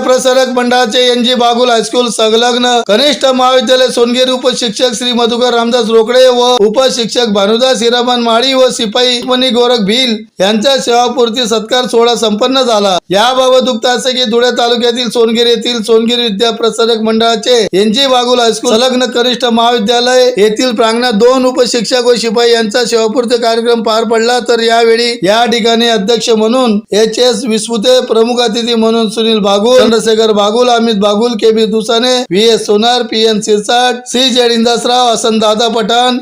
प्रसारक मंडळाचे N G Bagul high school संलग्न कनिष्ठ महाविद्यालय सोनगिरी उपशिक्षक श्री मधुकर रामदास रोकडे व उपशिक्षक भानुदास हिरामन माळी व शिपाई मनी गोरख भिल यांचा सेवापूर्ती सत्कार सोहळा संपन्न झाला. याबाबत उक्त असे की धुळे तालुक्यातील सोनगिरी येथील सोनगिरी विद्या प्रसारक मंडळाचे एन जी बागुल हायस्कूल संलग्न कनिष्ठ महाविद्यालय येथील प्रांगणात दोन उपशिक्षक व शिपाई यांचा सेवापूर्ती कार्यक्रम पार पडला. तर यावेळी या ठिकाणी अध्यक्ष म्हणून एच एस विस्पुते प्रमुख अतिथी म्हणून Sunil Bagul Chandrashekhar Bagul Amit Bagul K B Dusane V S Sonar P N Sirsat C Z Indasrao Hasan Dada Pathan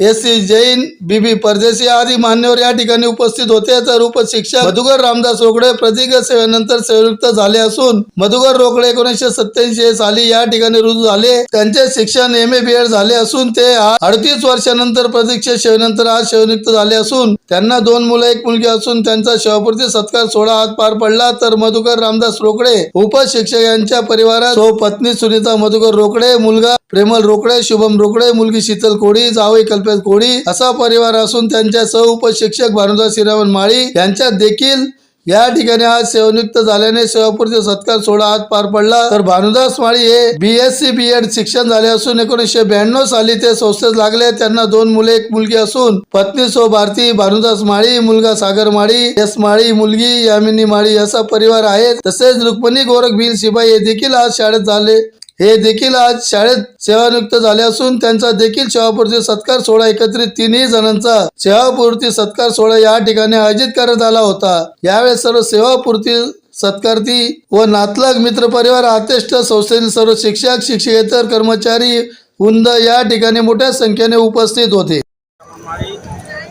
S C Jain B B Pardeshi आदी मान्यवर या ठिकाणी उपस्थित होते. तर उपशिक्षक मधुकर रामदास रोकडे प्रदीर्घ सेवेनंतर सेवानिवृत्त झाले असून मधुकर रोकडे एकोणीसशे सत्याऐंशी साली या ठिकाणी रुजू झाले. त्यांचे शिक्षण एम ए बी एड झाले असून ते अडतीस वर्षानंतर प्रतीक्षा सेवेनंतर आज सेवानिवृत्त झाले असून त्यांना दोन मुलं एक मुलगी असून त्यांचा सेवापूर्ती सत्कार सोहळा आज पार पडला. तर मधुकर रामदास रोकडे उपशिक्षक यांच्या परिवारात पत्नी सुनीता मधुकर रोकडे मुलगा प्रेमल रोकडे शुभम रोकडे मुलगी शीतल कोळी जावई कल्पेश कोळी असा परिवार असून त्यांच्या सह उपशिक्षक भानुदास श्रीरामन माळी यांच्यात देखील या ठिकाणी आज सेवानिवृत्त झाल्याने सेवापूर्ती सत्कार सोहळा आज पार पडला. तर भानुदास माळी हे B S C B Ed शिक्षण झाले असून एकोणीसशे ब्याण्णव साली ते संस्थेत लागले. त्यांना दोन मुले एक मुलगी असून पत्नी सो भारती भानुदास माळी मुलगा सागर माळी एस माळी मुलगी यामिनी माळी असा परिवार आहे तसेच रुक्मणी गोरख भील शिपाई हे देखील आज शाळेत झाले. हे देखील आज शाळेत सेवानिवृत्त झाले असून त्यांचा देखील सेवापूर्ती सत्कार सोहळा एकत्रित तिन्ही जणांचा सेवापूर्ती सत्कार सोहळा या ठिकाणी आयोजित करण्यात आला होता. यावेळेस सर्व सेवापूर्ती सत्कारती व नातलग मित्र परिवार आतेष्ट संस्थेतील सर्व शिक्षक शिक्षकेतर कर्मचारी हुंद या ठिकाणी मोठ्या संख्येने उपस्थित होते.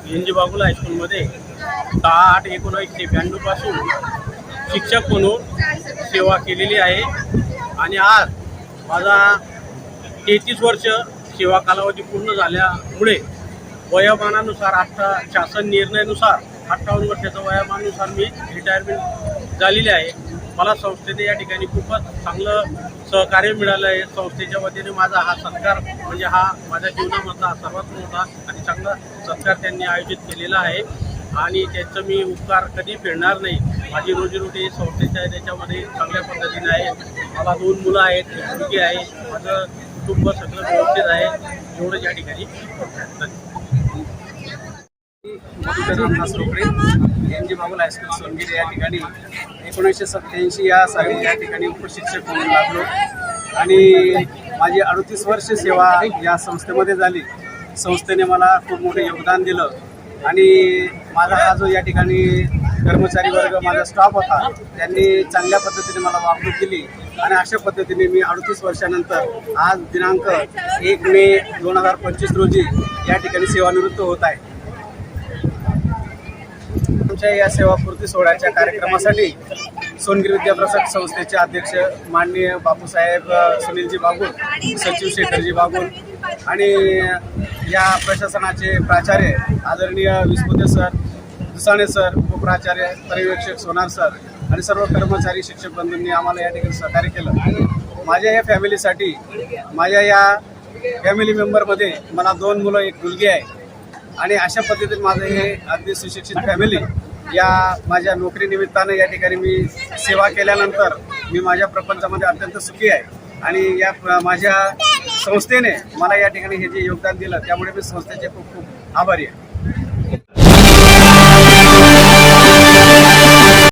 हायस्कूलमध्ये दहा आठ एकोणावीसशे ब्याण्णवपासून शिक्षक म्हणून सेवा केलेली आहे. आणि आज माझा तेहतीस वर्ष सेवा कालावधी पूर्ण झाल्यामुळे वयोमानानुसार अठरा शासन निर्णयानुसार अठ्ठावन्न वर्षाच्या वयामानानुसार मी रिटायरमेंट झालेली आहे. मला संस्थेने या ठिकाणी खूपच चांगलं सहकार्य मिळालं आहे. संस्थेच्या वतीने माझा हा सत्कार म्हणजे हा माझ्या जीवनामधला सर्वात मोठा आणि चांगला सत्कार त्यांनी आयोजित केलेला आहे. आणि त्याचं मी उपकार कधी फेडणार नाही. माझी रोजीरोटी संस्थेच्या त्याच्यामध्ये चांगल्या पद्धतीने आहे. मला दोन मुलं आहेत एक मुलगी आहे. माझं कुटुंब सगळं व्यवस्थित आहे. एवढंच या ठिकाणी. Ramdas Rokade N G Babul high school Songiri या ठिकाणी. एकोणीसशे सत्याऐंशी या साली या ठिकाणी उपशिक्षक म्हणून लागलो. आणि माझी अडतीस वर्ष सेवा या संस्थेमध्ये झाली. संस्थेने मला खूप मोठं योगदान दिलं. आणि माझा हा जो या ठिकाणी कर्मचारी वर्ग माझा स्टाफ होता. त्यांनी चांगल्या पद्धतीने मला वागणूक दिली आणि अशा पद्धतीने मी अडतीस वर्षानंतर आज दिनांक एक मे दोन हजार पंचवीस रोजी या ठिकाणी सेवानिवृत्त होत आहे. आमच्या या सेवापूर्ती सोहळ्याच्या कार्यक्रमासाठी सोनगिरी विद्याप्रसाद संस्थेचे अध्यक्ष माननीय बापूसाहेब सुनीलजी बागुल सचिव शेखरजी बागुल आणि या प्रशासनाचे प्राचार्य आदरणीय विस्पुते सर दुसाणे सर उपप्राचार्य पर्यवेक्षक सोनार सर आणि सर्व कर्मचारी शिक्षक बंधूंनी आम्हाला या ठिकाणी सहकार्य केलं. माझ्या या फॅमिलीसाठी माझ्या या फॅमिली मेंबरमध्ये मला दोन मुलं एक मुलगी आहे. आणि अशा पद्धतीने माझं हे अगदी सुशिक्षित फॅमिली या माझ्या नोकरीनिमित्तानं या ठिकाणी मी सेवा केल्यानंतर मी माझ्या प्रपंचामध्ये अत्यंत सुखी आहे. आणि या प्र- माझ्या संस्थेने मला या ठिकाणी हे जे योगदान दिलं त्यामुळे मी संस्थेचे खूप खूप आभारी आहे.